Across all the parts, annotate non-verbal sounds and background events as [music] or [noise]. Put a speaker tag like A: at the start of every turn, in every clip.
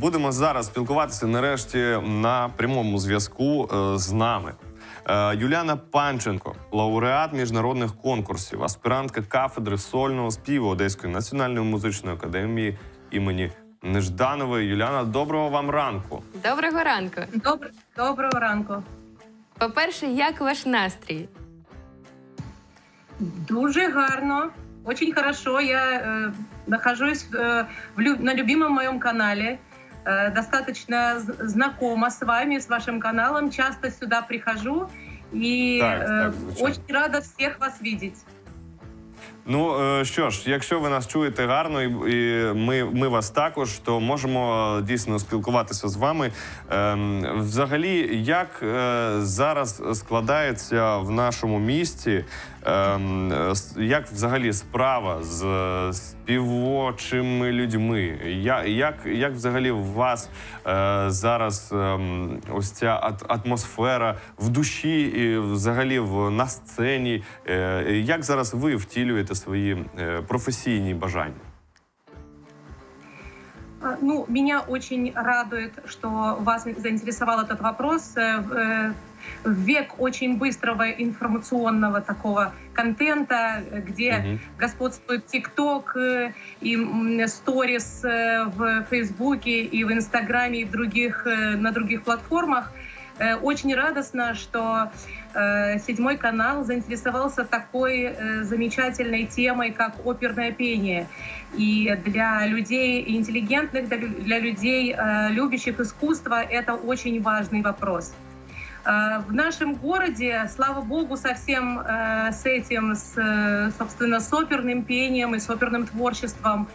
A: Будемо зараз спілкуватися нарешті на прямому зв'язку е, з нами. Е, Юліана Панченко, лауреат міжнародних конкурсів, аспірантка кафедри сольного співу Одеської національної музичної академії імені Нежданової. Юліана, доброго вам ранку.
B: Доброго ранку.
C: Добр... Доброго ранку.
B: По-перше, як ваш настрій?
C: Дуже гарно, очень хорошо. Я э, нахожусь э, в лю- на любимом моем канале. Э, достаточно знакома с вами, с вашим каналом. Часто сюда прихожу и
A: Так,
C: э,
A: так, звичайно.
C: очень рада всех вас видеть.
A: Ну е, що ж, якщо ви нас чуєте гарно, і, і ми, ми вас також, то можемо е, дійсно спілкуватися з вами. Ем, взагалі, як е, зараз складається в нашому місті, як взагалі справа з е, співочими людьми? Я, як, як взагалі у вас е, зараз ем, ось ця ат- атмосфера в душі і взагалі в, на сцені? Е, як зараз ви втілюєте свої професійні бажання?
C: А, Ну, меня очень радует, что вас заинтересовал этот вопрос. Э, В э, в век очень быстрого информационного такого контента, где
A: Мгм.
C: господствует ТикТок э, и сторис в Фейсбуке и в Инстаграме и в других, на других платформах. Э, Очень радостно, что э, седьмой канал заинтересовался такой э, замечательной темой, как оперное пение. И для людей интеллигентных, для лю- для людей, любящих искусство, это очень важный вопрос. В нашем городе, слава богу, совсем с этим, с, собственно, с оперным пением и с оперным творчеством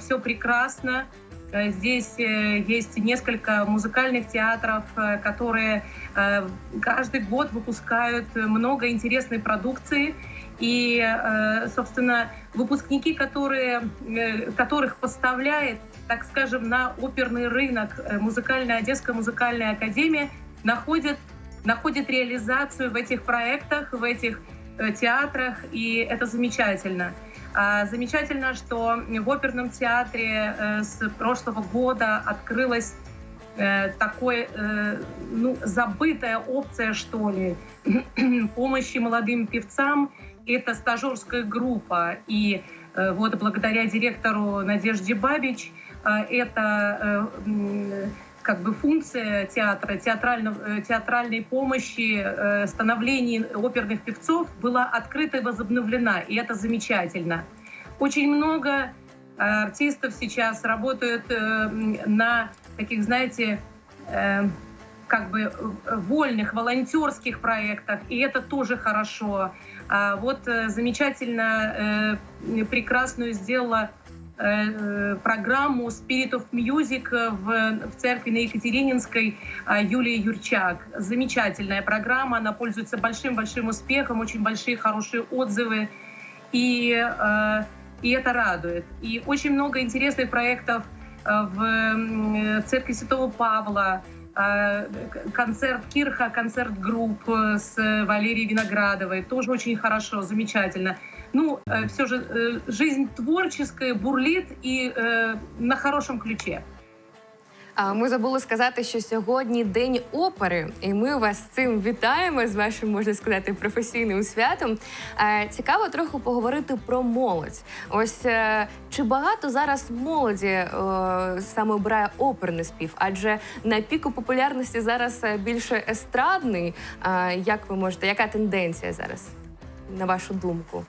C: все прекрасно. Э, Здесь э, есть несколько музыкальных театров, э, которые каждый год выпускают много интересной продукции. И, собственно, выпускники, которые, которых поставляет, так скажем, на оперный рынок музыкальная Одесская музыкальная академия, находят, находят реализацию в этих проектах, в этих театрах, и это замечательно. А, Замечательно, что в оперном театре э, с прошлого года открылась э, такой, э, ну, забытая опция, что ли, [clears throat] помощи молодым певцам. Это стажерская группа. И э, вот благодаря директору Надежде Бабич э, это э, как бы функция театра, театрального, э, театральной помощи, э, становления оперных певцов была открыта и возобновлена, и это замечательно. Очень много э, артистов сейчас работают э, на таких, знаете, как бы вольных, волонтерских проектах, и это тоже хорошо. А вот замечательно прекрасную сделала программу Spirit of Music в, в церкви на Екатерининской а, Юлия Юрчак. Замечательная программа, она пользуется большим-большим успехом, очень большие хорошие отзывы, и, э, и это радует. И очень много интересных проектов э, в церкви Святого Павла, э, концерт Кирха, концерт групп э, с Валерией Виноградовой, тоже очень хорошо, замечательно. Ну, все же э, жизнь творческая бурлит и э, на хорошем ключе.
B: Ми забули сказати, що сьогодні день опери, і ми вас цим вітаємо з вашим, можна сказати, професійним святом. Е, Цікаво трохи поговорити про молодь. Ось е, чи багато зараз молоді е, саме обирає оперний спів? Адже на піку популярності зараз більше естрадний. Як ви можете, яка тенденція зараз, на вашу думку?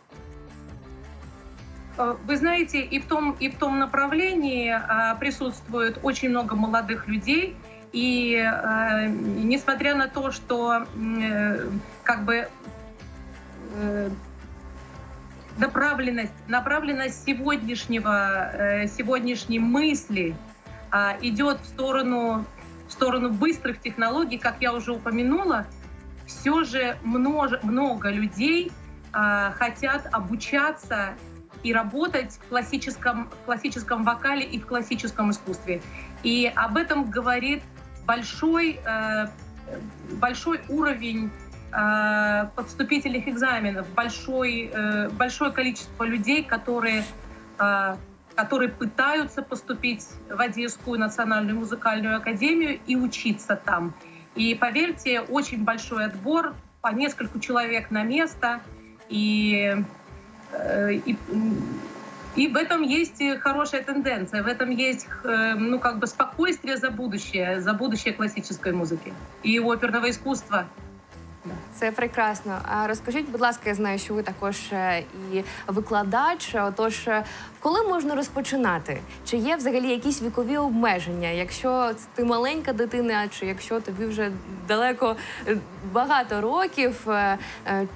C: Э, Вы знаете, и в том, и в том направлении а, присутствует очень много молодых людей. И э, несмотря на то, что э, как бы направленность, направленность сегодняшнего, э, сегодняшней мысли а, идет в сторону, в сторону быстрых технологий, как я уже упомянула, все же множе- много людей а, хотят обучаться и работать в классическом, в классическом вокале и в классическом искусстве. И об этом говорит большой, э, большой уровень э, подступительных экзаменов, большой, э, большое количество людей, которые э, которые пытаются поступить в Одесскую национальную музыкальную академию и учиться там. И поверьте, очень большой отбор, по нескольку человек на место, и, и, м, и в этом есть и хорошая тенденция, в этом есть э, ну как бы спокойствие за будущее, за будущее классической музыки и оперного искусства.
B: Це прекрасно. А розкажіть, будь ласка, я знаю, що ви також е, і викладач. Отож, е, коли можна розпочинати? Чи є взагалі якісь вікові обмеження? Якщо ти маленька дитина, чи якщо тобі вже далеко е, багато років,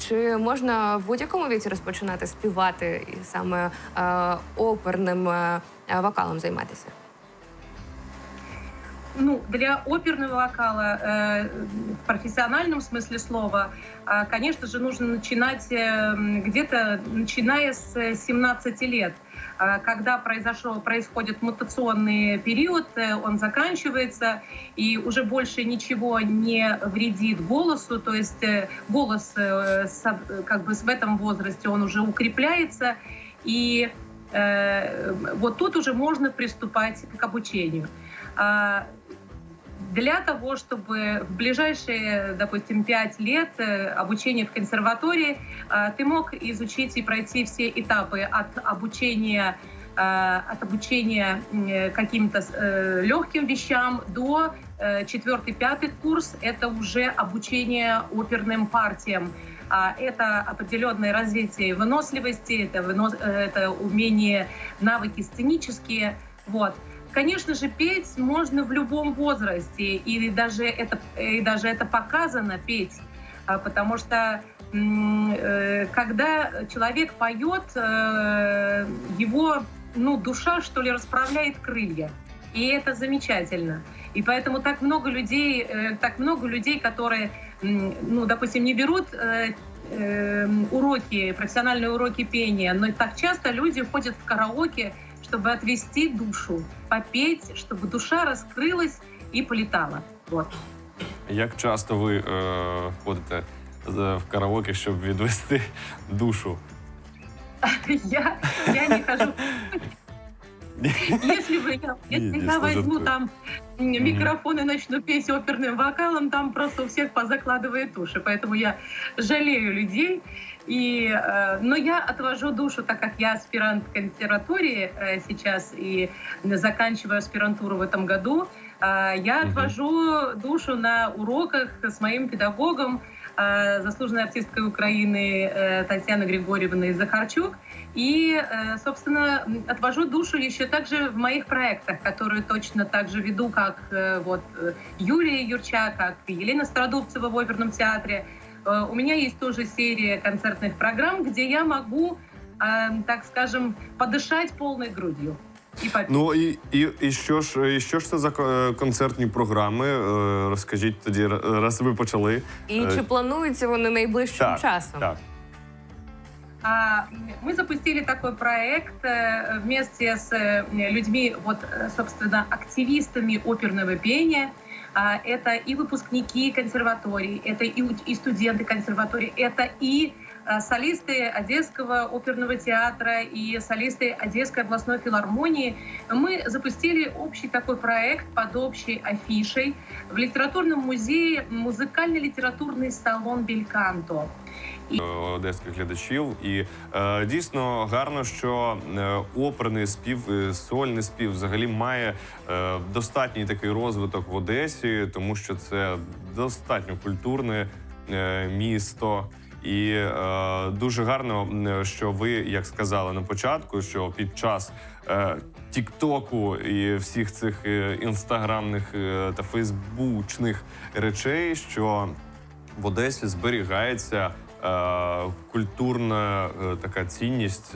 B: чи можна в будь-якому віці розпочинати співати і саме оперним вокалом займатися?
C: Ну, для оперного вокала э, в профессиональном смысле слова, э, конечно же, нужно начинать э, где-то начиная с э, 17 лет. Э, Когда произошел, происходит мутационный период, э, он заканчивается, и уже больше ничего не вредит голосу, то есть э, голос э, со- как бы в этом возрасте он уже укрепляется, и э, вот тут уже можно приступать к обучению. Для того, чтобы в ближайшие, допустим, пять лет э, обучения в консерватории э, ты мог изучить и пройти все этапы от обучения э, от обучения каким-то легким вещам до четвертый-пятый курс это уже обучение оперным партиям. А это определенное развитие выносливости, это, вынос- это умение, навыки сценические. Вот. Конечно же, петь можно в любом возрасте, и даже это, и даже это показано петь, А, потому что э, когда человек поет, э, его ну, душа, что ли, расправляет крылья. И это замечательно. И поэтому так много людей, э, так много людей, которые, ну, допустим, не берут уроки, профессиональные уроки пения, но так часто люди ходят в караоке, чтобы отвести душу, попеть, чтобы душа раскрылась и полетала. Вот.
A: Як часто ви е, ходите в караоке, щоб відвести душу? [laughs]
C: Я, я не хожу. Если бы я, если я возьму там микрофон и начну петь оперным вокалом, там просто у всех позакладывает уши. Поэтому я жалею людей. И, э, но я отвожу душу, так как я аспирант консерватории э, сейчас и заканчиваю аспирантуру в этом году. э, я отвожу душу на уроках с моим педагогом, заслуженной артисткой Украины э, Татьяной Григорьевной Захарчук. И, э, собственно, отвожу душу еще также в моих проектах, которые точно так же веду, как э, вот Юлия Юрчак, как Елена Стародубцева в оперном театре. У меня есть тоже серия концертных программ, где я могу, так скажем, подышать полной грудью. И попеть.
A: Ну і, і, і що ж, і що ж це за ко- концертні програми? Е, Розкажіть тоді, р- раз ви почали.
B: І
A: Е,
B: чи планується вони найближчим
A: Так,
B: часом?
A: так.
C: А, Мы запустили такой проект э, вместе с э, людьми, вот, э, собственно, активистами оперного пения. А, Это и выпускники консерваторий, это и, у- и студенты консерваторий, это и э, солисты Одесского оперного театра и солисты Одесской областной филармонии. Мы запустили общий такой проект под общей афишей в литературном музее «Музыкально-литературный салон Бельканто».
A: е, одеських глядачів. І е, дійсно гарно, що е, оперний спів, е, сольний спів взагалі має е, достатній такий розвиток в Одесі, тому що це достатньо культурне е, місто. І е, дуже гарно, що ви, як сказали на початку, що під час е, Тіктоку і всіх цих е, інстаграмних е, та фейсбучних речей, що в Одесі зберігається е, культурна е, така цінність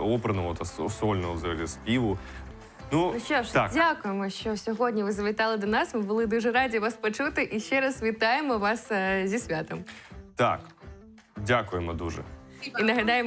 A: оперного та сольного взагалі співу. Ну,
B: Ну що ж,
A: так.
B: дякуємо, що сьогодні ви завітали до нас. Ми були дуже раді вас почути і ще раз вітаємо вас зі святом.
A: так, дякуємо дуже.
B: І нагадаємо,